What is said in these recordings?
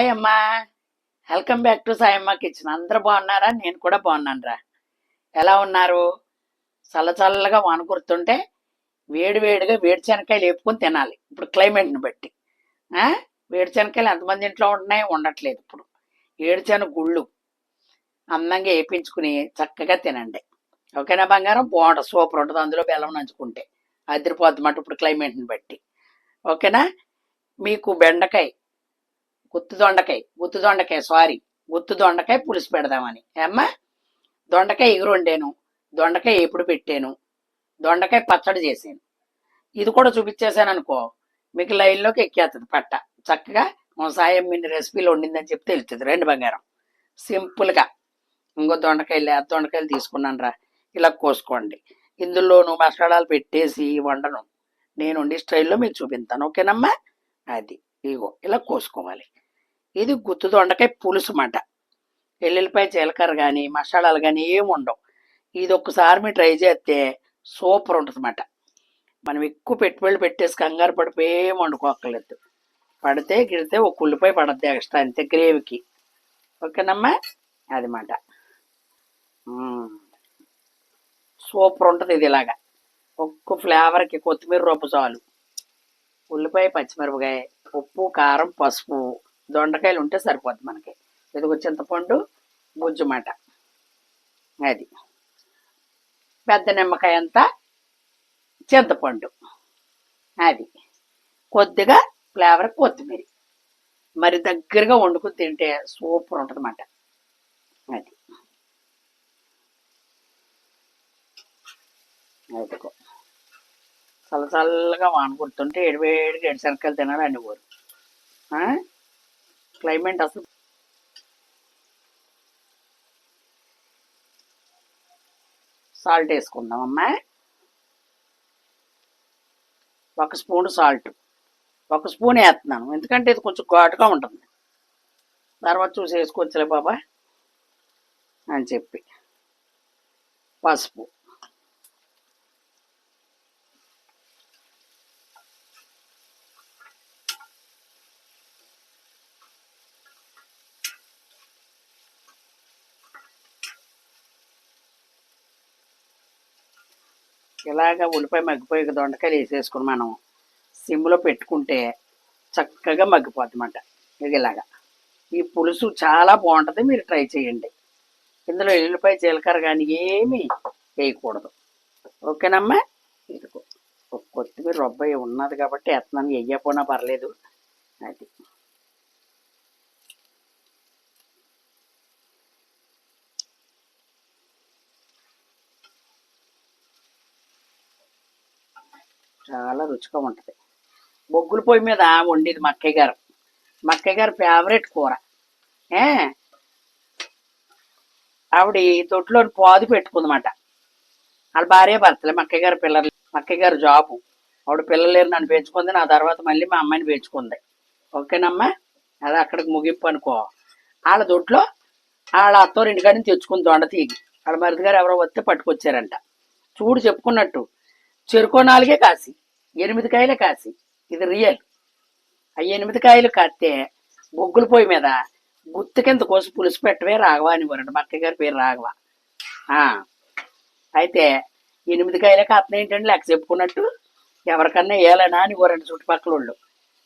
Hi అమ్మా. Welcome back to Sayamma kitchen అందరూ బాగున్నారా? నేను కూడా బాగున్నాను రా ఎలా ఉన్నారు? చల్ల చల్లగా వాన కురుతుంటే వేడి వేడిగా వేడి శనకాయలు వేపుకొని తినాలి. ఇప్పుడు క్లైమేట్ని బట్టి. వేడి శనకాయలు ఎంతమంది ఇంట్లో ఉంటున్నాయి ఉండట్లేదు ఇప్పుడు. ఏడుచెన గుళ్ళు అందంగా వేపించుకుని చక్కగా తినండి. ఓకేనా బంగారం? బాగుంటుంది. సూపర్ ఉంటుంది. అందులో బెల్లం నంచుకుంటే. అదిరిపోద్ది మాట ఇప్పుడు క్లైమేట్ని బట్టి. ఓకేనా? మీకు బెండకాయ గుత్తు దొండకాయ గుత్తు దొండకాయ సారీ గుత్తు దొండకాయ పులుసు పెడదామని. ఏమ్మా? దొండకాయ ఎగురు వండాను దొండకాయ ఎప్పుడు పెట్టాను దొండకాయ పచ్చడి చేశాను. ఇది కూడా చూపించేశాను అనుకో మీకు లైన్లోకి ఎక్కేస్తుంది పట్ట. చక్కగా సాయం మీ రెసిపీలు వండిందని చెప్తే వెళ్తుంది రెండు బంగారం. సింపుల్గా ఇంకో దొండకాయలు లేదా దొండకాయలు తీసుకున్నాను రా. ఇలా కోసుకోండి. ఇందులోను మసాలాలు పెట్టేసి వండను. నేను వండి స్టైల్లో మీకు చూపిస్తాను. ఓకేనమ్మా? అది. ఇగో ఇలా కోసుకోవాలి. ఇది గుత్తు దొండకాయ పులుసు మాట ఎల్లుల్లిపాయ జీలకర్ర కానీ మసాలాలు కానీ ఏమి ఉండవు. ఇది ఒక్కసారి మీరు ట్రై చేస్తే సూపర్ ఉంటుంది అన్నమాట మనం ఎక్కువ పెట్టుబడులు పెట్టేసి కంగారు పడిపోయి ఏం వండుకోక్కర్లేదు. పడితే గిడితే ఒక ఉల్లిపాయ పడద్ది ఎక్స్ట్రా అంతే గ్రేవీకి. ఓకేనమ్మా? అది మాట సూపర్ ఉంటుంది ఇది ఇలాగా. ఒక్క ఫ్లేవర్కి కొత్తిమీర రూప చాలు. ఉల్లిపాయ పచ్చిమిరపకాయ ఉప్పు కారం పసుపు. దొండకాయలు ఉంటే సరిపోద్ది మనకి. ఇదిగో చింతపండు గుజ్జుమాట అది. పెద్ద నిమ్మకాయ అంతా చింతపండు. అది. కొద్దిగా ఫ్లేవర్ కొత్తిమీర. మరి దగ్గరగా వండుకుని తింటే సూపర్ ఉంటుందన్నమాట అది. అదిగో. చల్ల చల్లగా వాన కొడుతుంటే ఏడివేడిగా ఏడు శనక్కలు తినాలి అన్ని ఊరు. క్లైమేట్ అసలు సాల్ట్ వేసుకుందాం అమ్మా. ఒక స్పూన్ సాల్ట్. ఒక స్పూన్ వేస్తున్నాను. ఎందుకంటే ఇది కొంచెం ఘాటుగా ఉంటుంది. తర్వాత చూసి వేసుకోవచ్చులే బాబా అని చెప్పి. పసుపు. ఇలాగ ఉల్లిపాయ మగ్గిపోయి దొండకాయలు వేసేసుకుని మనం సిమ్లో పెట్టుకుంటే చక్కగా మగ్గిపోతుందన్నమాట ఇది ఇలాగా. ఈ పులుసు చాలా బాగుంటుంది మీరు ట్రై చేయండి. ఇందులో ఎల్లుల్లిపాయ జీలకర్ర కానీ ఏమీ వేయకూడదు. ఓకేనమ్మా? ఇదిగో ఒక కొత్తిమీర రొబ్బాయి ఉన్నది కాబట్టి ఎత్తనాన్ని వేయకపోయినా పర్లేదు. అది చాలా రుచిగా ఉంటుంది. బొగ్గుల పొయ్యి మీద వండేది మా అక్కయ్య గారు. మా అక్కయ్య గారు ఫేవరెట్ కూర. ఏ? ఆవిడ తొట్టులో పాదు పెట్టుకుందన్నమాట. వాళ్ళ భార్య భర్తలే మా అక్కయ్య గారు పిల్లలు మా అక్కయ్య గారు జాబు. ఆవిడ పిల్లలేరు నన్ను పెంచుకుంది నా తర్వాత మళ్ళీ మా అమ్మాయిని పెంచుకుంది. ఓకేనమ్మా? అది అక్కడికి ముగింపు అనుకో. వాళ్ళ దొడ్లో వాళ్ళ అత్తోరింటి కాడిని తెచ్చుకుంది దొండ తీగి. వాళ్ళ మరిది గారు ఎవరో వస్తే పట్టుకొచ్చారంట. చూడు చెప్పుకున్నట్టు. చెరుకో నాలుగే కాసి. ఎనిమిది కాయలే కాసి. ఇది రియల్ ఆ ఎనిమిది కాయలు కాస్తే బొగ్గుల పొయ్యి మీద గుత్తి కింద కోసి పులుసు పెట్టవే రాఘవ అని వరండి మా అక్కయ్య గారి పేరు రాఘవ. అయితే ఎనిమిది కాయలే కాస్తున్నాయి ఏంటంటే లెక్క చెప్పుకున్నట్టు ఎవరికన్నా ఏలనా అని వరండి చుట్టుపక్కల వాళ్ళు.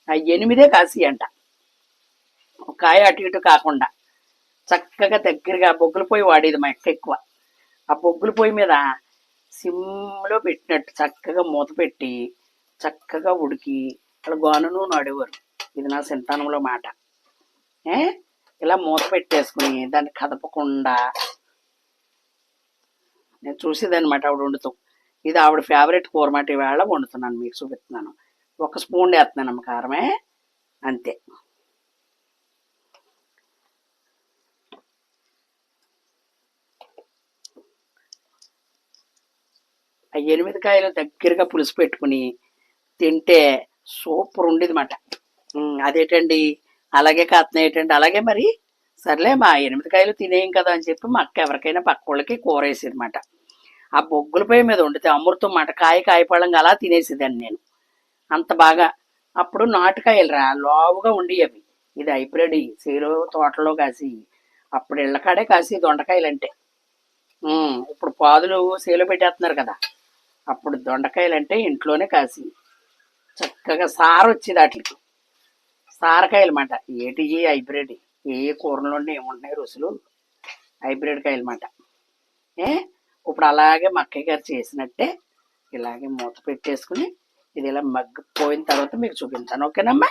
ఆ ఎనిమిదే కాసి అంట. ఒక కాయ అటు ఇటు కాకుండా చక్కగా దగ్గరగా బొగ్గుల పొయ్యి వాడేది మా ఎక్క ఎక్కువ. ఆ బొగ్గుల పొయ్యి మీద సిమ్లో పెట్టినట్టు చక్కగా మూత పెట్టి చక్కగా ఉడికి అలా గోనను నడేవారు ఇది నా సంతానంలో మాట. ఏ? ఇలా మూత పెట్టేసుకుని దాన్ని కదపకుండా నేను చూసేదనమాట ఆవిడ వండుతాం. ఇది ఆవిడ ఫేవరెట్ కూర మాట ఈవేళ వండుతున్నాను మీకు చూపిస్తున్నాను. ఒక స్పూన్ వేస్తున్నాను అమ్మ కారమే. అంతే. ఆ ఎనిమిది కాయలు దగ్గరగా పులుసు పెట్టుకుని తింటే సూపర్ ఉండేది అదేటండి? అలాగే కాస్తున్నాయి ఏంటండి? అలాగే మరి? సర్లే మా ఎనిమిది కాయలు తినేయం కదా అని చెప్పి మా అక్క ఎవరికైనా పక్క వాళ్ళకి కూర వేసేదన్నమాట ఆ బొగ్గుల పొయ్యి మీద వండితే అమృతం మాట కాయ కాయపళ్ళంగా అలా తినేసేదాన్ని నేను. అంత బాగా. అప్పుడు నాటుకాయలు రా లావుగా ఉండి అవి. ఇది హైబ్రిడ్ సేలు తోటలో కాసి అప్పుడు ఇళ్ళకాడే కాసి దొండకాయలు అంటే ఇప్పుడు పాదులు సేలో పెట్టేస్తున్నారు కదా. అప్పుడు దొండకాయలు అంటే ఇంట్లోనే కాసి. చక్కగా సారు వచ్చేది వాటికి సారకాయలు ఏటి ఏ హైబ్రిడ్? ఏ కూరలోనే ఏముంటున్నాయి రుసులు? హైబ్రిడ్ కాయలు ఏ? ఇప్పుడు అలాగే మక్కయ్య గారు చేసినట్టే ఇలాగే మూత పెట్టేసుకుని ఇది ఇలా మగ్గిపోయిన తర్వాత మీకు చూపించాను ఓకేనమ్మా?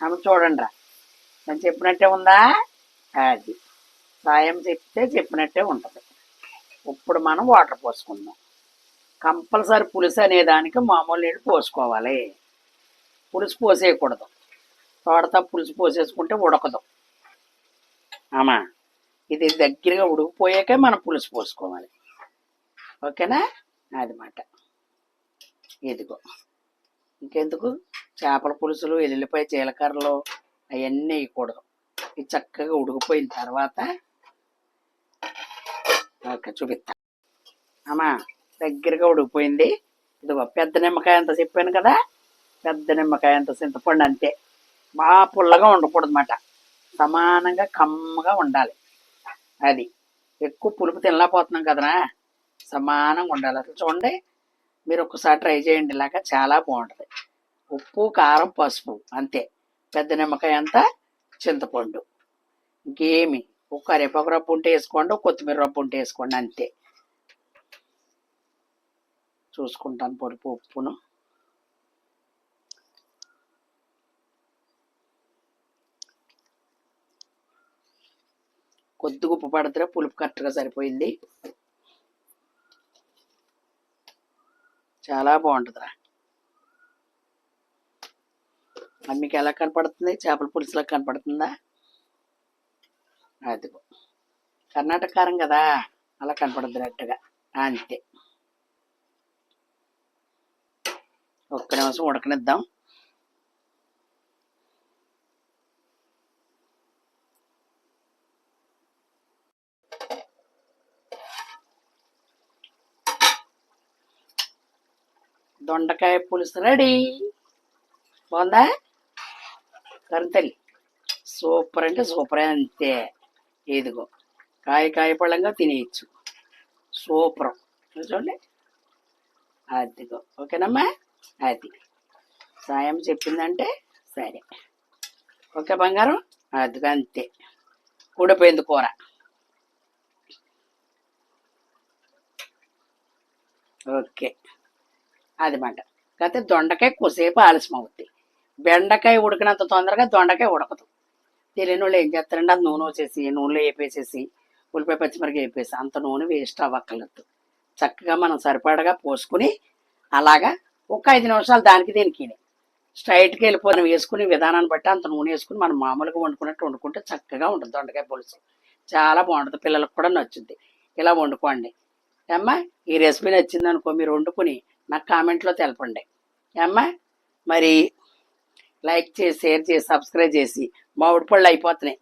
ఆమె చూడండి రా. నేను చెప్పినట్టే ఉందా? అది. సాయం చెప్తే చెప్పినట్టే ఉంటుంది. ఇప్పుడు మనం వాటర్ పోసుకుందాం. కంపల్సరీ పులుసు అనే దానికి మామూలు నీళ్ళు పోసుకోవాలి. పులుసు పోసేయకూడదు. తోడతా పులుసు పోసేసుకుంటే ఉడకదు. ఆమా ఇది దగ్గరగా ఉడికిపోయాకే మనం పులుసు పోసుకోవాలి. ఓకేనా? అది మాట. ఇదిగో. ఇంకెందుకు? చేపల పులుసులు ఎల్లుల్లిపాయ జీలకర్రలు అవన్నీ వేయకూడదు. ఇది చక్కగా ఉడికిపోయిన తర్వాత ఓకే చూపిస్తా. అమ్మా దగ్గరగా ఉడికిపోయింది. ఇదిగో పెద్ద నిమ్మకాయ అంత చెప్పాను కదా? పెద్ద నిమ్మకాయ అంత చింతపండు అంతే. బాగా పుల్లగా ఉండకూడదన్నమాట. సమానంగా కమ్మగా ఉండాలి. అది. ఎక్కువ పులుపు తినలేకపోతున్నాం కదరా? సమానంగా ఉండాలి. అసలు చూడండి మీరు ఒక్కసారి ట్రై చేయండి. ఇలాగా చాలా బాగుంటుంది. ఉప్పు కారం పసుపు అంతే. పెద్ద నిమ్మకాయ అంతా చింతపండు. ఇంకేమి. ఒక కరివేపాకు రప్పు ఉంటే వేసుకోండి ఒక కొత్తిమీర రప్పు ఉంటే వేసుకోండి అంతే. చూసుకుంటాను పొడుపు ఉప్పును. కొద్దిగా ఉప్పు పడితే పులుపు కరెక్ట్గా సరిపోయింది. చాలా బాగుంటుందిరా. అది మీకు ఎలా కనపడుతుంది? చేపల పులుసులా కనపడుతుందా? అదిగో కర్ణాటక కారం కదా? అలా కనపడద్దునట్టుగా అంతే. ఒక్క నిమిషం ఉడకనిద్దాం. దొండకాయ పులుసు రెడీ. బాగుందా? కరంతల్లి సూపర్ అంటే సూపర్ అంతే. ఏదిగో కాయ కాయ పళ్ళంగా తినేయచ్చు. సూపర్. చూడండి. అదిగో. ఓకేనమ్మా? అది. సాయం చెప్పిందంటే సరే. ఓకే బంగారం? అదిగో అంతే. కూడిపోయింది కూర. ఓకే. అది మాట. కాకపోతే దొండకాయ కొద్దిసేపు ఆలస్యం అవుద్ది బెండకాయ ఉడికినంత తొందరగా దొండకాయ ఉడకదు. తెలియని వాళ్ళు ఏం చేస్తారంటే అది నూనె వచ్చేసి నూనెలో వేపేసేసి ఉల్లిపాయ పచ్చిమిరపకాయ వేపేసి అంత నూనె వేస్ట్ అవ్వక్కర్లేదు. చక్కగా మనం సరిపడగా పోసుకుని అలాగా ఒక ఐదు నిమిషాలు దానికి దీనికి స్ట్రైట్కి వెళ్ళిపోయిన వేసుకుని విధానాన్ని బట్టి అంత నూనె వేసుకుని మనం మామూలుగా వండుకున్నట్టు వండుకుంటే చక్కగా ఉంటుంది దొండకాయ పులుసు. చాలా బాగుంటుంది. పిల్లలకు కూడా నచ్చుద్ది. ఇలా వండుకోండి. ఏమ్మా ఈ రెసిపీ నచ్చింది అనుకో మీరు వండుకుని నాకు కామెంట్లో తెలపండి. ఏమ్మా మరి లైక్ చేసి షేర్ చేసి సబ్స్క్రైబ్ చేసి. మా ఉడిపళ్ళు అయిపోతున్నాయి.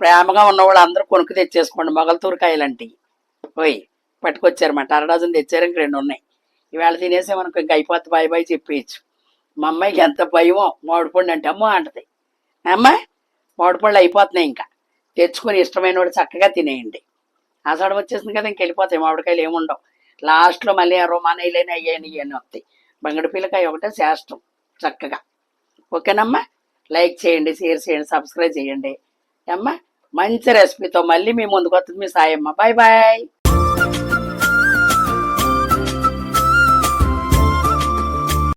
ప్రేమగా ఉన్నవాళ్ళు అందరూ కొనుక్కు తెచ్చేసుకోండి. మొగలతూరు పోయి పట్టుకొచ్చారన్నమాట అర తెచ్చారు. ఇంక రెండు ఉన్నాయి. ఇవాళ మనకు ఇంక అయిపోద్ది. బాయ్ బాయ్ చెప్పేయచ్చు. మా అమ్మాయికి ఎంత భయమో మామిడిపండు అంటే అమ్మో అంటది. అమ్మా మామిడిపళ్ళు అయిపోతున్నాయి ఇంకా. తెచ్చుకొని ఇష్టమైన వాడు చక్కగా తినేయండి. ఆషాఢం వచ్చేసింది కదా ఇంక వెళ్ళిపోతాయి. మామిడికాయలు ఏముండవు లాస్ట్లో మళ్ళీ ఆ రోమానీలైన అయ్యాని ఇవన్నీ వస్తాయి. బంగడి పిల్లకాయ ఒకటే శాస్త్రం చక్కగా. ఓకేనమ్మా? లైక్ చేయండి షేర్ చేయండి సబ్స్క్రైబ్ చేయండి. అమ్మా మంచి రెసిపీతో మళ్ళీ మీ ముందుకు వస్తుంది మీ సాయమ్మ. Bye bye